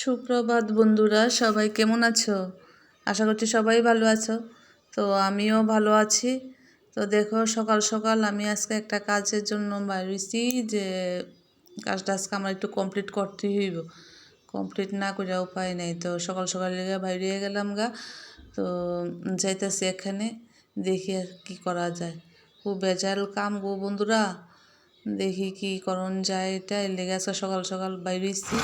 সুপ্রভাত বন্ধুরা, সবাই কেমন আছো? আশা করছি সবাই ভালো আছো। তো আমিও ভালো আছি। তো দেখো, সকাল সকাল আমি আজকে একটা কাজের জন্য বাইরেছি যে কাজটা আজকে আমার একটু কমপ্লিট করতে হইব। কমপ্লিট না করে উপায় নেই। তো সকাল সকাল লেগে বাইরে গেলাম গা। তো যাইতেছি এখানে, দেখি কি করা যায়। খুব বেজাল কাম গো বন্ধুরা। দেখি কি করণ যায় এটা লেগে আজকে সকাল সকাল বাইরেছি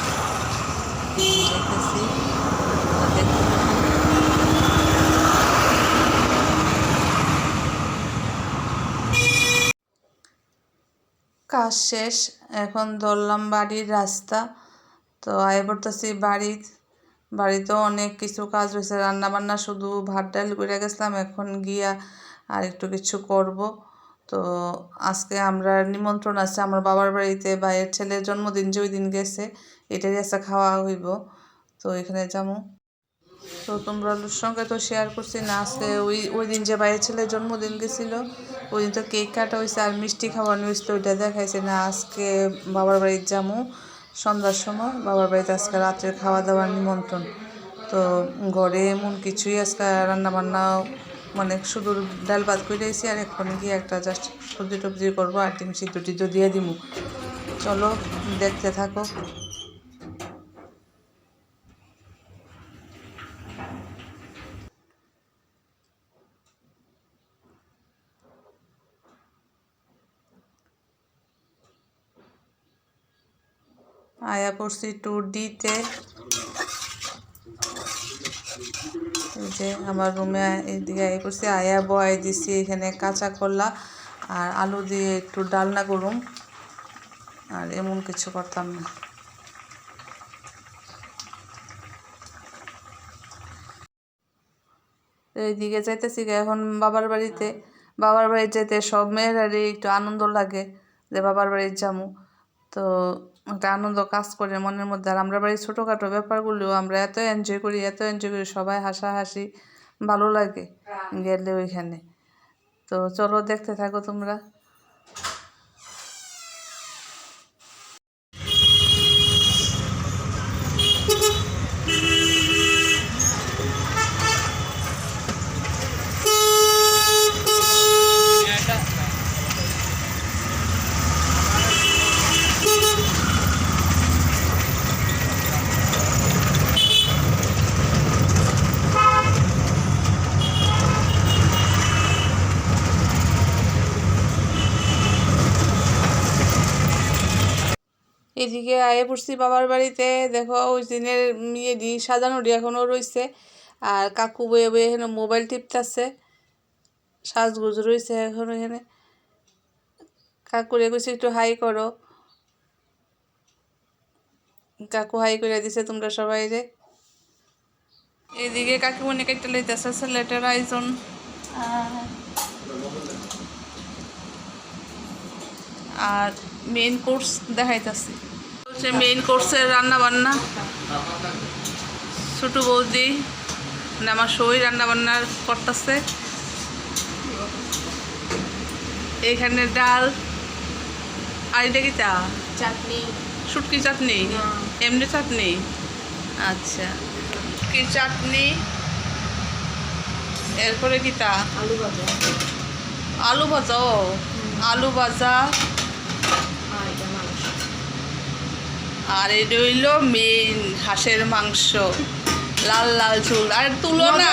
কাজ শেষ, এখন ধরলাম বাড়ির রাস্তা। তো আয় পড়তেছি বাড়ির। বাড়িতেও অনেক কিছু কাজ হয়েছে রান্না বান্না শুধু ভাত, ডাল করে গেছিলাম, এখন গিয়া আর একটু কিছু করব। তো আজকে আমরা নিমন্ত্রণ আছে আমার বাবার বাড়িতে ভাইয়ের ছেলের জন্মদিন যে ওই দিন গেছে এটারই আজকে খাওয়া হইব। তো এখানে যাব তো তোমরা সঙ্গে তো শেয়ার করছি না, আজকে ওই ওই দিন যে ভাইয়ের ছেলের জন্মদিন গেছিল, ওই দিন তো কেক কাটা হয়েছে আর মিষ্টি খাওয়ানো হয়েছিল ওইটা দেখাইছে না, আজকে বাবার বাড়ির যাব সন্ধ্যার সময় বাবার বাড়িতে আজকে রাত্রে খাওয়া দাওয়ার নিমন্ত্রণ। তো ঘরে এমন কিছুই আজকে রান্না বান্না মানে শুধু ডাল ভাত করে দিয়েছি আর এখন গিয়ে একটা জাস্ট সবজি টবজি করব আর ডিম সিদ্ধ টিদ্ধ দিয়ে দিমু। চলো, দেখতে থাকো। আয়া পড়ছি টু ডিতে এই যে আমার রুমে এইদিকে আয়া করছি, আয়া বয় দিছি এখানে কাঁচা কলা আর আলু দিয়ে একটু ডালনা করুম আর এমন কিছু করতাম না। এইদিকে যাইতেছি এখন বাবার বাড়িতে, বাবার বাড়ি যেতে সব মেয়েরারই একটু আনন্দ লাগে যে বাবার বাড়ি যামু তো একটা আনন্দ কাজ করে মনের মধ্যে। আর আমরা বাড়ির ছোটোখাটো ব্যাপারগুলো আমরা এত এনজয় করি এত এনজয় করি সবাই হাসাহাসি ভালো লাগে গেলে ওইখানে। তো চলো দেখতে থাকো তোমরা। এদিকে আয়ে পড়ছি বাবার বাড়িতে। দেখো, ওই দিনের ইয়ে ডি সাজানো ডি এখনও রয়েছে আর কাকু বয়ে বয়ে এখানে মোবাইল টিপতেছে। সাজগুজ রয়েছে এখন এখানে। কাকুরে কইছে, একটু হাই করো। কাকু হাই করে দিছে, তোমরা সবাই যে এদিকে কাকিমণি কেটে লইতেছে ছেলেটার আয়োজন। আর মেইন কোর্স দেখাইতেছি। হচ্ছে মেইন কোর্সের রান্না বান্না ছোটো বৌদি মানে আমার সই রান্না বান্না করতেছে। এখানে ডাল আর এটা কি চা? চাটনি। শুটকি চাটনি। এমনি চাটনি? আচ্ছা। কি চাটনি। এরপরে কি তা? আলু ভাজা। আলু ভাজা ও। আলু ভাজা আর এটা মাংস আর এটা হইল মেইন হাঁসের মাংস। লাল লাল চুল আর তুলো না।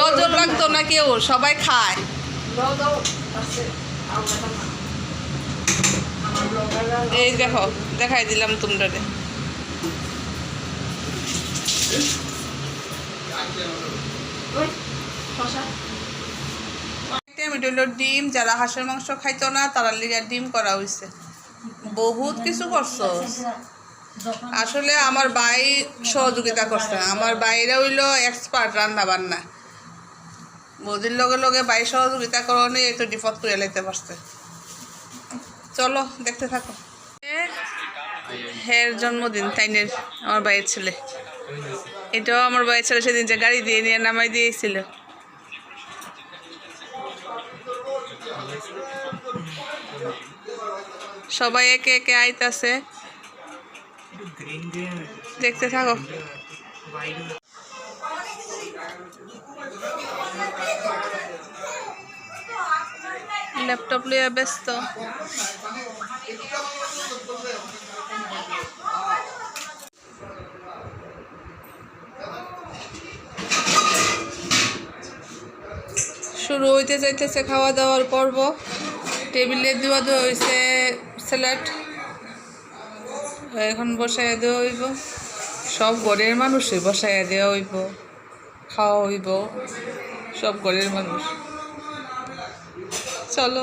নজর লাগতো না কেউ সবাই খায়। এই দেখো দেখাই দিলাম তোমরা এটা হইল ডিম। যারা হাঁসের মাংস খাইতো না তারা লিগে ডিম করা হয়েছে বহুত কিছু করছ। আসলে আমার ভাই সহযোগিতা করছে। আমার বাইরে হইল এক্সপার্ট রান্না বান্না বৌদির লগে লগে ভাই সহযোগিতা করণে একটু ডিফট করে লাইতে পারছে। চলো, দেখতে থাকো। হের জন্মদিন, তাইনের, আমার ভাইয়ের ছেলে। এটাও আমার ভাইয়ের ছেলে, সেদিন যে গাড়ি দিয়ে নিয়ে নামাই দিয়েছিল। সবাই একে একে আইতাছে। দেখতে থাকো। ল্যাপটপ লিয়ে ব্যস্ত। শুরু হইতে যাইতেছে খাওয়া দাওয়ার পর্ব। টেবিলে দেওয়া দেওয়া হয়েছে স্যালাড। এখন বসাইয়া দেওয়া হইব। সব ঘরের মানুষই বসাইয়া দেওয়া হইব, খাওয়া হইব। সব ঘরের মানুষ। চলো।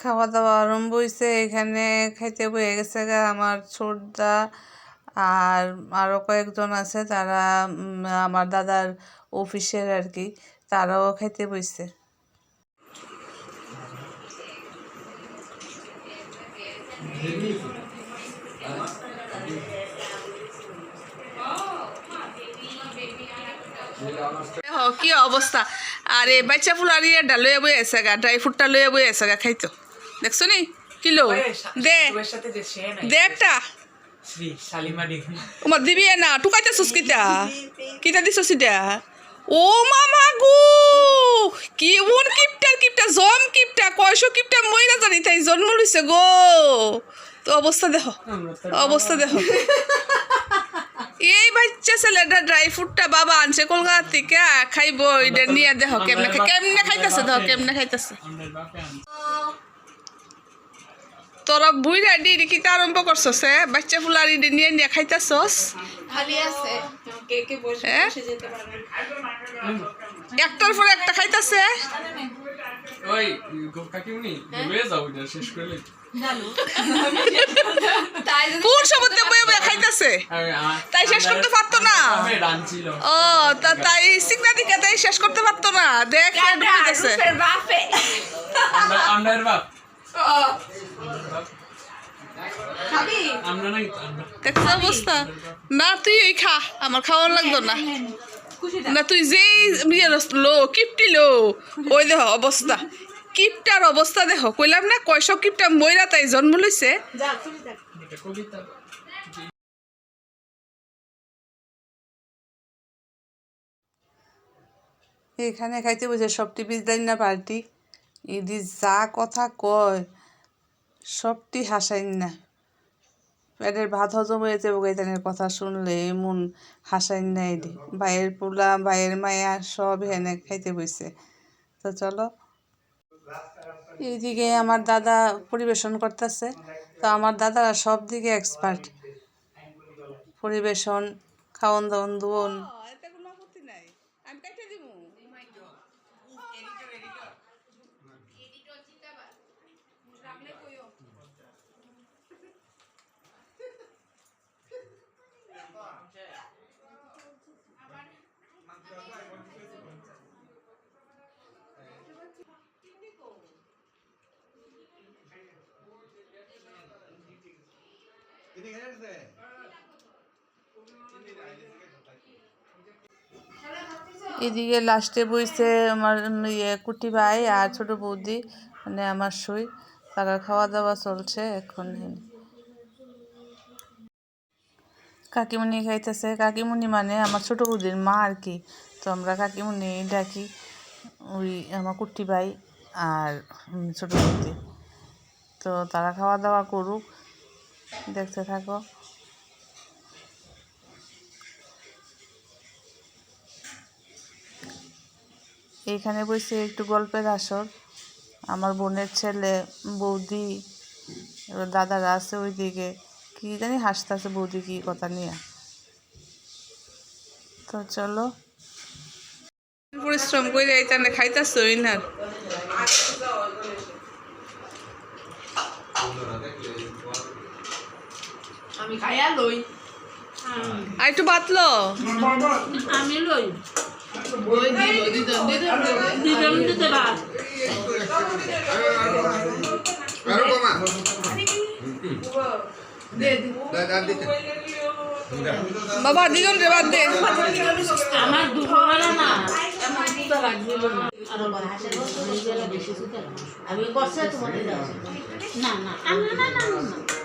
খাওয়া দাওয়া আরম্ভ হয়েছে এখানে খাইতে বয়ে গেছে আমার ছোটদা আর আরও কয়েকজন আছে, তারা আমার দাদার অফিসের আর কি, তারাও খাইতে বইছে। কি অবস্থা? আরে বাচ্চা ফুল আর ইয়েটা লয়ে বই আছে গা ড্রাই ফ্রুটটা লয়ে বই আছে গা খাইতো দেখছ নি? কিলো দে। দে একটা। তোমার দিবি না টুকাইতেছস কিটা? কিটা দিছস এটা ও মামা গো! কি উন কিপটার কিপটা, জম কিপটা, কয়শো কিপটা মইরা জানি, তাই জন্ম লইছে গো। তো অবস্থা দেখো অবস্থা দেখো। এই বাচ্চা ছেলেটা ড্রাই ফ্রুটটা বাবা আনছে কলকাতা থেকে, খাইবো, এটা নিয়ে দেখো কেমনে কেমনে খাইতেছে, দেখো, কেমনে খাইতেছে। তোরা বুইরা ডিডি কিতা আরম্ভ করছস এ? বাচ্চা ফুলার ইডি নিয়ে নিয়ে খাইতেছস? খালি আছে। কে কে বসে? বসে যেতে পারবে একটার পর একটা খাইতেছে? ওই কাকিমনি যাও এটা শেষ তাই কোন সমুদ্রে বয়ে বয়ে খাইতেছে? তাই শেষ করতে পারতো না। ও তা তাই সিগনা দিকে তাই শেষ করতে পারতো না। দেখ বাপে। বাপ ও, খাবি আমরা নাই আমরা দেখছ অবস্থা? না তুই ওই খা আমার খাওয়ার লাগতো না। না তুই যেই ইয়ে লো কিপটি লো ওই দেখ অবস্থা। কিপটার অবস্থা দেখো কইলাম না কয়শো কিপটা ময়রা তাই জন্ম লইছে। যা খুশি থাক এটা কবিতা। এখানে খাইতে বুঝে সব টিভি দেন না পার্টি ইদি যা কথা কয় সবটি হাসাইন না। পেটের ভাত হজম হয়েছে বগাইতানের কথা শুনলে মন হাসাই নাই। ভাইয়ের পোলা, ভাইয়ের মায়া সব হেনে খাইতে বইছে। তো চলো। এইদিকে আমার দাদা পরিবেশন করতেছে। তো আমার দাদারা সব দিকে এক্সপার্ট পরিবেশন খাওয়ন দাওয়ন দুয়ন কোনো আপত্তি নাই আমি কাইটা দিমু এদিকে লাস্টে বইছে আমার ইয়ে কুটি ভাই আর ছোট বৌদি মানে আমার সই তারা খাওয়া দাওয়া চলছে এখন। কাকিমুনি খাইতেছে। কাকিমুনি মানে আমার ছোট বৌদির মা আর কি। তো আমরা কাকিমুনি ডাকি ওই আমার কুটি ভাই আর ছোট বৌদি। তো তারা খাওয়া দাওয়া করুক। দেখতে থাকো। এইখানে বসে একটু গল্পের আসর। আমার বোনের ছেলে, বৌদি দাদারা আছে ওইদিকে। কি জানি হাসতেছে বৌদি কি কথা নিয়ে। তো চলো। পরিশ্রম করে এইখানে ওই আমি খাইয়া লই। আর একটু বাতলো। আমি লই। দিতে বাবা দিদন রে বাদ দে। আমার দুপুরবেলা না আমি করছে তোমাদের না না না না না।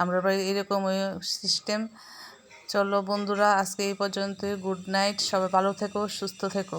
আমরা প্রায় এরকম সিস্টেম চলো বন্ধুরা, আজকে এই পর্যন্তই। গুড নাইট সবাই ভালো থেকো, সুস্থ থেকো।